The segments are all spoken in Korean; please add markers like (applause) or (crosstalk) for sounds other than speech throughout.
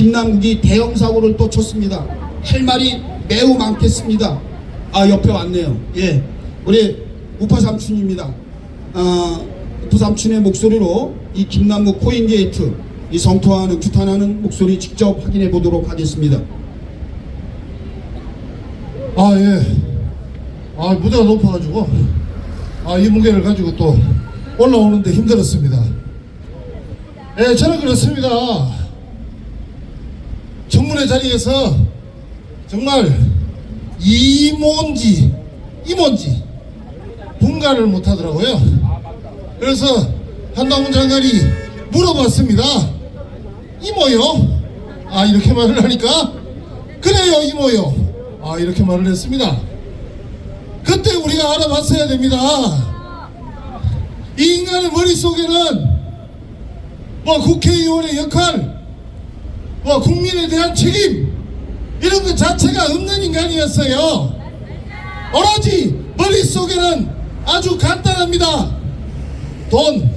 김남국이 대형 사고를 또 쳤습니다. 할 말이 매우 많겠습니다. 아 옆에 왔네요. 예, 우리 우파 삼촌입니다. 아, 부삼촌의 목소리로 이 김남국 코인게이트 이 성토하는 규탄하는 목소리 직접 확인해 보도록 하겠습니다. 아, 예. 아, 무대가 높아가지고, 아, 이 무게를 가지고 또 올라오는데 힘들었습니다. 예, 저는 그렇습니다. 청문회 자리에서 정말 이몬지, 이몬지 분간을 못 하더라고요. 그래서 한동훈 장관이 물어봤습니다. 이모요? 아, 이렇게 말을 하니까, 그래요, 이모요. 아 이렇게 말을 했습니다. 그때 우리가 알아봤어야 됩니다. 이 인간의 머릿속에는 뭐 국회의원의 역할, 뭐 국민에 대한 책임 이런 것 자체가 없는 인간이었어요. 오로지 머릿속에는 아주 간단합니다. 돈,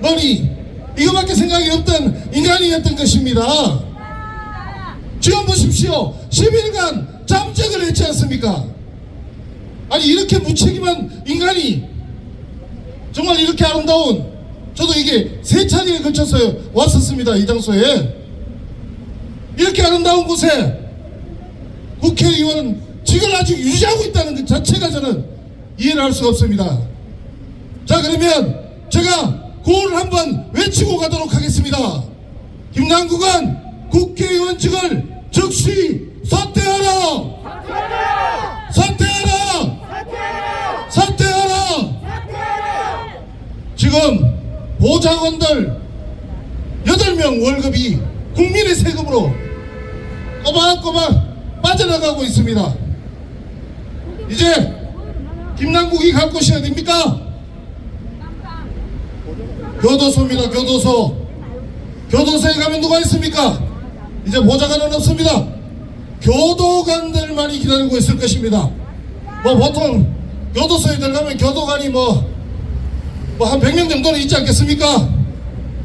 머니 이거밖에 생각이 없던 인간이었던 것입니다. 지금 보십시오. 10일간 잠적을 했지 않습니까? 아니 이렇게 무책임한 인간이 정말 이렇게 아름다운 저도 이게 세 차례에 걸쳐서 왔었습니다. 이 장소에 이렇게 아름다운 곳에 국회의원 직을 아직 유지하고 있다는 것 자체가 저는 이해를 할 수가 없습니다. 자 그러면 제가 구호를 한번 외치고 가도록 하겠습니다. 김남국은 국회의원직을 즉시 사퇴하라! 사퇴하라! 사퇴하라! 지금 보좌관들 8명 월급이 국민의 세금으로 꼬박꼬박 빠져나가고 있습니다. 이제 김남국이 갈 곳이 어딥니까? 교도소입니다. 교도소. 교도소에 가면 누가 있습니까? 이제 보좌관은 없습니다. 교도관들만이 기다리고 있을 것입니다. 뭐 보통 교도소에 들어가면 교도관이 뭐 뭐 한 100명 정도는 있지 않겠습니까?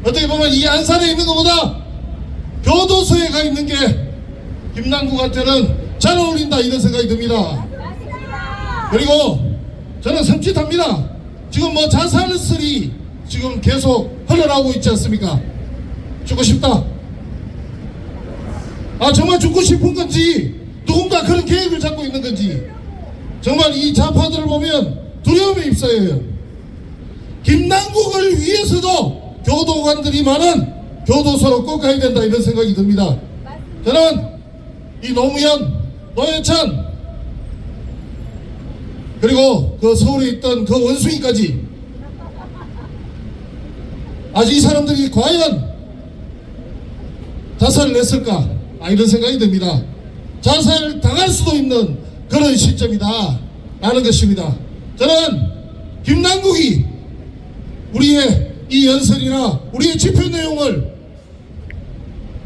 어떻게 보면 이 안산에 있는 것보다 교도소에 가 있는 게 김남국한테는 잘 어울린다 이런 생각이 듭니다. 그리고 저는 섬찟합니다. 지금 뭐 자살설이 지금 계속 흘러나오고 있지 않습니까? 죽고 싶다. 아 정말 죽고 싶은 건지 누군가 그런 계획을 잡고 있는 건지 정말 이 좌파들을 보면 두려움에 입사해요. 김남국을 위해서도 교도관들이 많은 교도소로 꼭 가야 된다 이런 생각이 듭니다. 저는 이 노무현, 노회찬 그리고 그 서울에 있던 그 원숭이까지 아직 이 사람들이 과연 자살을 했을까? 아, 이런 생각이 듭니다. 자살 당할 수도 있는 그런 시점이다. 라는 것입니다. 저는 김남국이 우리의 이 연설이나 우리의 집회 내용을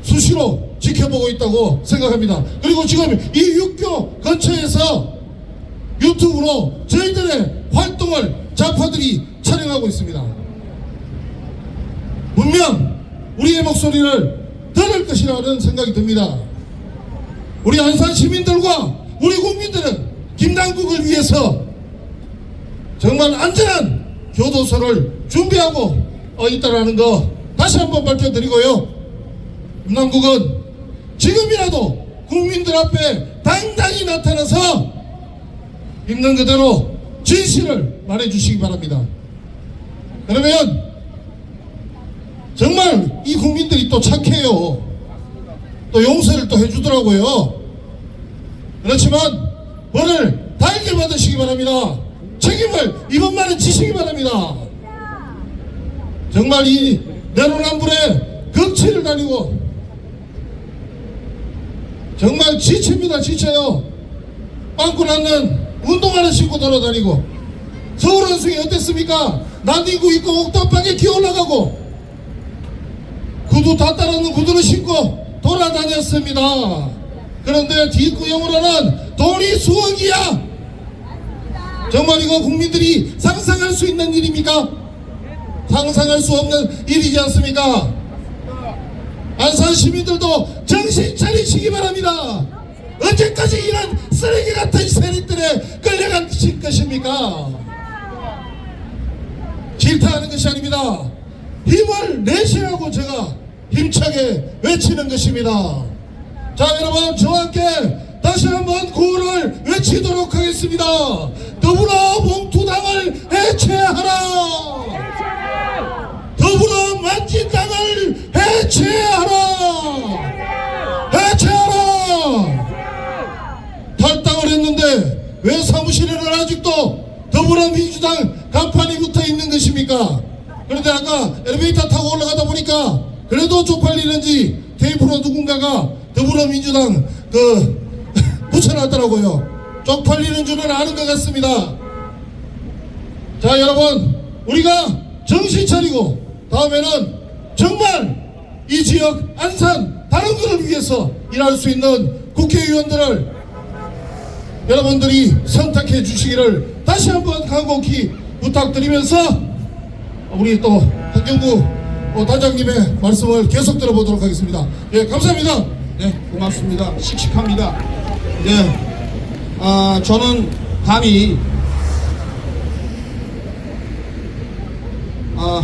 수시로 지켜보고 있다고 생각합니다. 그리고 지금 이 육교 근처에서 유튜브로 저희들의 활동을 좌파들이 촬영하고 있습니다. 분명 우리의 목소리를 들을 것이라는 생각이 듭니다. 우리 안산 시민들과 우리 국민들은 김남국을 위해서 정말 안전한 교도소를 준비하고 어, 있다라는 거 다시 한번 밝혀드리고요. 김남국은 지금이라도 국민들 앞에 당당히 나타나서 있는 그대로 진실을 말해주시기 바랍니다. 그러면 정말 이 국민들이 또 착해요. 또 용서를 또 해주더라고요. 그렇지만 벌을 달게 받으시기 바랍니다. 책임을 이번만은 지시기 바랍니다. 정말 이 내로남불의 극치를 다니고 정말 지칩니다 지쳐요. 빵꾸 났는 운동화를 신고 돌아다니고 서울 원숭이 어땠습니까? 난딩구 입고 옥탑방에 기어올라가고 구두 다 따라오는 구두를 신고 돌아다녔습니다. 그런데 뒷구형으로는 돈이 수억이야. 정말 이거 국민들이 상상할 수 있는 일입니까? 상상할 수 없는 일이지 않습니까? 안산 시민들도 정신 차리시기 바랍니다. 언제까지 이런 쓰레기 같은 세력들에 끌려가실 것입니까? 질타하는 것이 아닙니다. 힘을 내시라고 제가 힘차게 외치는 것입니다. 자 여러분 저와 함께 다시 한번 구호를 외치도록 하겠습니다. 더불어 봉투당을 해체하라. 더불어 만진당을 해체하라. 해체하라. 탈당을 했는데 왜 사무실에는 아직도 더불어민주당 간판이 붙어 있는 것입니까? 그런데 아까 엘리베이터 타고 올라가다 보니까 그래도 쪽팔리는지 테이프로 누군가가 더불어민주당 그 (laughs) 붙여놨더라고요. 쪽팔리는 줄은 아는 것 같습니다. 자 여러분 우리가 정신 차리고 다음에는 정말 이 지역 안산 다른 것을 위해서 일할 수 있는 국회의원들을 여러분들이 선택해 주시기를 다시 한번 간곡히 부탁드리면서 우리 또 박경구 어, 단장님의 말씀을 계속 들어보도록 하겠습니다. 예, 감사합니다. 네, 고맙습니다. 씩씩합니다. 네, 아, 저는 감히 아,